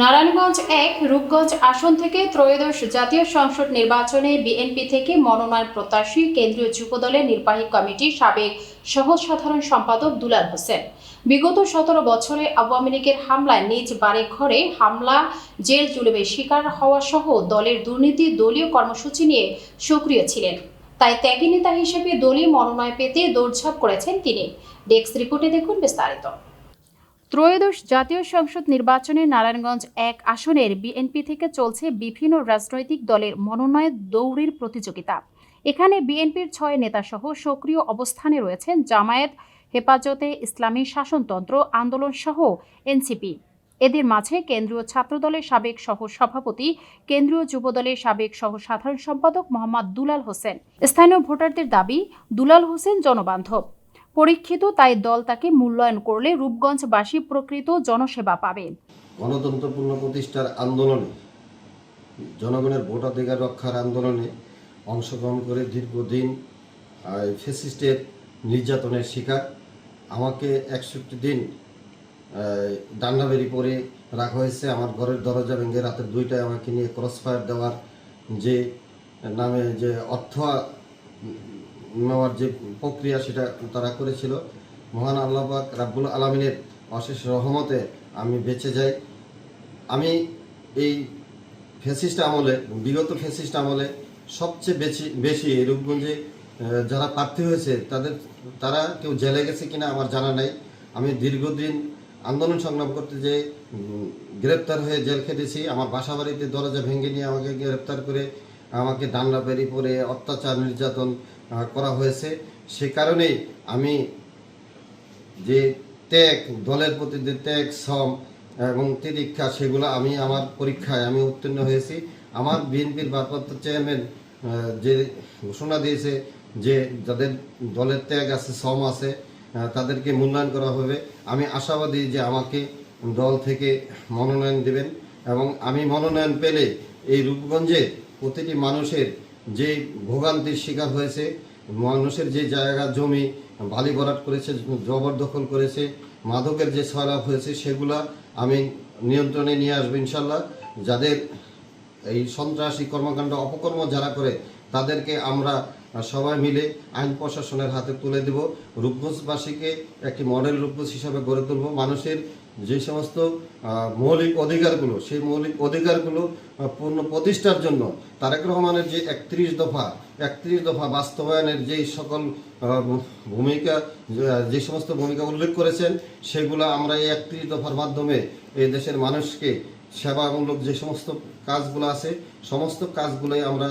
নারায়ণগঞ্জ এক, রূপগঞ্জ আসন থেকে ত্রয়োদশ জাতীয় সংসদ নির্বাচনে বিএনপি থেকে মনোনয়ন প্রত্যাশী কেন্দ্রীয় যুবদলের নির্বাহী কমিটির সাবেক সহ সাধারণ সম্পাদক দুলাল হোসেন। বিগত সতেরো বছরে আওয়ামী লীগের হামলায় নিজ বাড়ি ঘরে হামলা, জেল জুলুমের শিকার হওয়া সহ দলের দুর্নীতি দলীয় কর্মসূচি নিয়ে সক্রিয় ছিলেন। তাই ত্যাগী নেতা হিসেবে দলীয় মনোনয় পেতে দৌড়ঝাঁপ করেছেন তিনি। ডেস্ক রিপোর্টে দেখুন বিস্তারিত। ত্রয়োদশ জাতীয় সংসদ নির্বাচনে নারায়ণগঞ্জ এক আসনের বিএনপি থেকে চলছে বিভিন্ন রাজনৈতিক দলের মনোনয়ন দৌড়ের প্রতিযোগিতা। এখানে বিএনপির ছয় নেতাসহ সক্রিয় অবস্থানে রয়েছেন জামায়াত, হেফাজতে ইসলামী শাসনতন্ত্র আন্দোলন সহ এনসিপি। এদের মাঝে কেন্দ্রীয় ছাত্রদলের সাবেক সহ সভাপতি কেন্দ্রীয় যুবদলের সাবেক সহ সাধারণ সম্পাদক মোহাম্মদ দুলাল হোসেন। স্থানীয় ভোটারদের দাবি, দুলাল হোসেন জনবান্ধব। পরীক্ষিত তাই দল তাকে মূল্যায়ন করলে রূপগঞ্জবাসী প্রকৃত জনসেবা পাবে। গণতন্ত্রপূর্ণ প্রতিষ্ঠার আন্দোলনে জনগণের ভোটাধিকার রক্ষার আন্দোলনে অংশগ্রহণ করে দীর্ঘদিন আহ, ফ্যাসিস্টের নির্যাতনের শিকার। আমাকে একষট্টি দিন ডান্ডাবেরি পরে রাখা হয়েছে। আমার ঘরের দরজা ভেঙে রাতের দুইটায় আমাকে নিয়ে ক্রস ফায়ার দেওয়ার যে নামে যে অর্থ নেওয়ার যে প্রক্রিয়া সেটা তারা করেছিল। মহান আল্লাহবাক রাব্বুল আলমিনের অশেষ রহমতে আমি বেঁচে যাই। আমি এই ফ্যাসিস্ট আমলে, বিগত ফ্যাসিস্ট আমলে সবচেয়ে বেশি বেশি এই রূপগঞ্জে যারা প্রার্থী হয়েছে, তাদের, তারা কেউ জেলে গেছে কিনা আমার জানা নাই। আমি দীর্ঘদিন আন্দোলন সংগ্রাম করতে যে গ্রেপ্তার হয়ে জেল খেটেছি। আমার বাসা বাড়িতে দরজা ভেঙে নিয়ে আমাকে গ্রেপ্তার করে আমাকে ডান্ডা বেরি পরে অত্যাচার, নির্যাতন করা হয়েছে। সে কারণেই আমি যে ত্যাগ, দলের প্রতি যে ত্যাগ, শ্রম এবং তিদীক্ষা সেগুলো আমি আমার পরীক্ষায় আমি উত্তীর্ণ হয়েছি। আমার বিএনপির ভারপ্রাপ্ত চেয়ারম্যান যে ঘোষণা দিয়েছে যে যাদের দলের ত্যাগ আছে, শ্রম আছে তাদেরকে মূল্যায়ন করা হবে। আমি আশাবাদী যে আমাকে দল থেকে মনোনয়ন দেবেন এবং আমি মনোনয়ন পেলে এই রূপগঞ্জে প্রতিটি মানুষের যে ভোগান্তির শিকার হয়েছে মানুষের যে জায়গা, জমি, বালি ভরাট করেছে, জবরদখল করেছে, মাদকের যে সয়লাভ হয়েছে, সেগুলা আমি নিয়ন্ত্রণে নিয়ে আসব ইনশাল্লাহ যাদের এই সন্ত্রাসী কর্মকাণ্ড, অপকর্ম যারা করে, তাদেরকে আমরা সবাই মিলে আইন প্রশাসনের হাতে তুলে দেব। রূপগঞ্জবাসীকে একটি মডেল রূপগঞ্জ হিসাবে গড়ে তুলব। মানুষের যে সমস্ত মৌলিক অধিকারগুলো, সেই মৌলিক অধিকারগুলো পূর্ণ প্রতিষ্ঠার জন্য তারেক রহমানের যে একত্রিশ দফা একত্রিশ দফা বাস্তবায়নের যেই সকল ভূমিকা যে- সমস্ত ভূমিকা উল্লেখ করেছেন, সেগুলো আমরা এই একত্রিশ দফার মাধ্যমে এই দেশের মানুষকে সেবামূলক যে সমস্ত কাজগুলো আছে, সমস্ত কাজগুলোই আমরা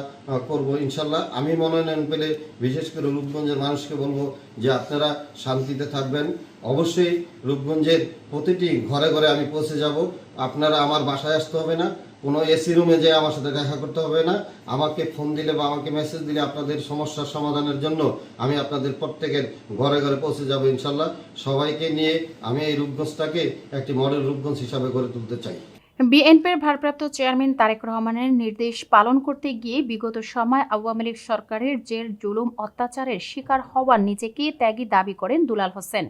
করব, ইনশাল্লাহ। আমি মনোনয়ন পেলে বিশেষ করে রূপগঞ্জের মানুষকে বলব যে আপনারা শান্তিতে থাকবেন। অবশ্যই রূপগঞ্জের প্রতিটি ঘরে ঘরে আমি পৌঁছে যাব। আপনারা আমার বাসায় আসতে হবে না। কোনো এসি রুমে যে আমার সাথে দেখা করতে হবে না। আমাকে ফোন দিলে বা আমাকে মেসেজ দিলে আপনাদের সমস্যার সমাধানের জন্য আমি আপনাদের প্রত্যেকের ঘরে ঘরে পৌঁছে যাব, ইনশাল্লাহ। সবাইকে নিয়ে আমি এই রূপগঞ্জটাকে একটি মডেল রূপগঞ্জ হিসাবে গড়ে তুলতে চাই। বিএনপির ভারপ্রাপ্ত চেয়ারম্যান তারেক রহমানের নির্দেশ পালন করতে গিয়ে বিগত সময় আওয়ামী লীগ সরকারের জেল জুলুম অত্যাচারের শিকার হওয়ার নিজেকে ত্যাগী দাবি করেন দুলাল হোসেন।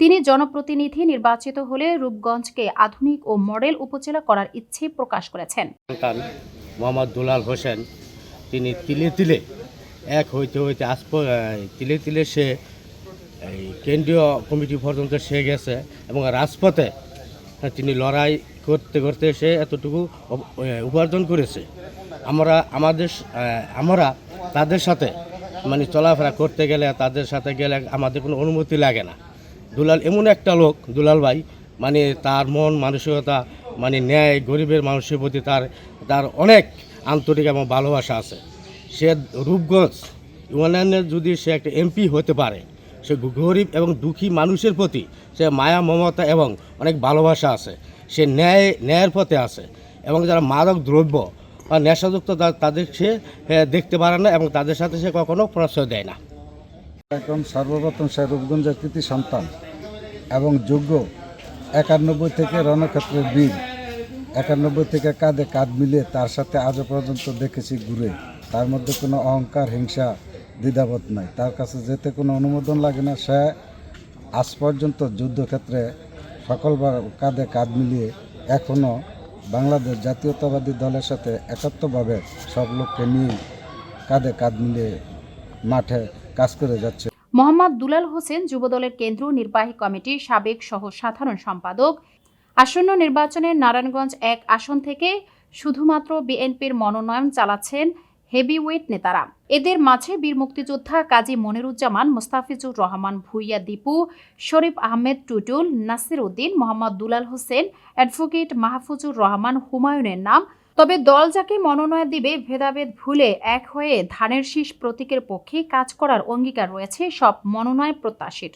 তিনি জনপ্রতিনিধি নির্বাচিত হলে রূপগঞ্জকে আধুনিক ও মডেল উপজেলা করার ইচ্ছে প্রকাশ করেছেন। মোহাম্মদ দুলাল হোসেন, তিনি তিলে তিলে, এক হইতে হইতে আজ তিলে তিলে সে কেন্দ্রীয় কমিটি পর্যন্ত সে গেছে এবং রাজপথে তিনি লড়াই করতে করতে সে এতটুকু উপার্জন করেছে। আমরা, আমাদের আমরা তাদের সাথে মানে চলাফেরা করতে গেলে তাদের সাথে গেলে আমাদের কোনো অনুমতি লাগে না। দুলাল এমন একটা লোক, দুলাল ভাই মানে তার মন মানসিকতা মানে ন্যায়, গরিবের মানুষের প্রতি তার তার অনেক আন্তরিক এবং ভালোবাসা আছে। সে রূপগঞ্জ ইউনিয়নের যদি সে একটা এমপি হতে পারে সে গরিব এবং দুঃখী মানুষের প্রতি সে মায়া, মমতা এবং অনেক ভালোবাসা আছে। সে ন্যায়, ন্যায়ের পথে আছে এবং যারা মাদক দ্রব্য বা নেশাযুক্ত তাদের সে দেখতে পারে না এবং তাদের সাথে সে কখনো প্রশ্রয় দেয় না। এখন সর্বপ্রথম সে রূপগঞ্জের কৃতি সন্তান এবং যোগ্য একানব্বই থেকে রণক্ষেত্রের বীর। একানব্বই থেকে কাঁধে কাঁধ মিলিয়ে তার সাথে আজও পর্যন্ত দেখেছি ঘুরে। তার মধ্যে কোনো অহংকার, হিংসা দ্বিধাবোধ নাই। তার কাছে যেতে কোনো অনুমোদন লাগে না। সে আজ পর্যন্ত যুদ্ধক্ষেত্রে সকলবার কাঁধে কাঁধ মিলিয়ে এখনও বাংলাদেশ জাতীয়তাবাদী দলের সাথে একাত্মভাবে সব লোককে নিয়ে কাঁধে কাঁধ মিলিয়ে মাঠে কাজ করে যাচ্ছে। মোহাম্মদ দুলাল হোসেন যুবদলের কেন্দ্রীয় নির্বাহী কমিটির সাবেক সহ সাধারণ সম্পাদক। আসন্ন নির্বাচনে নারায়ণগঞ্জ এক আসন থেকে শুধুমাত্র বিএনপির মনোনয়ন চালাচ্ছেন হেভিওয়েট নেতারা। এদের মাঝে বীর মুক্তিযোদ্ধা কাজী মনিরুজ্জামান, মোস্তাফিজুর রহমান, ভুইয়া দীপু, শরীফ আহমেদ টুটুল, নাসির উদ্দিন, মোহাম্মদ দুলাল হোসেন, অ্যাডভোকেট মাহফুজুর রহমান হুমায়ুনের নাম। তবে দল যাকে মনোনয়ন দিবে, ভেদাভেদ ভুলে এক হয়ে ধানের শীষ প্রতীকের পক্ষে কাজ করার অঙ্গীকার রয়েছে সব মনোনয়ন প্রত্যাশীর।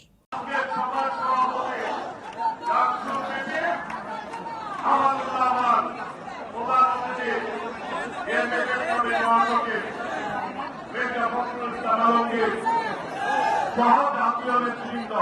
জ্ঞাপন জানানোকে সহ জাতীয় নেতৃবৃন্দ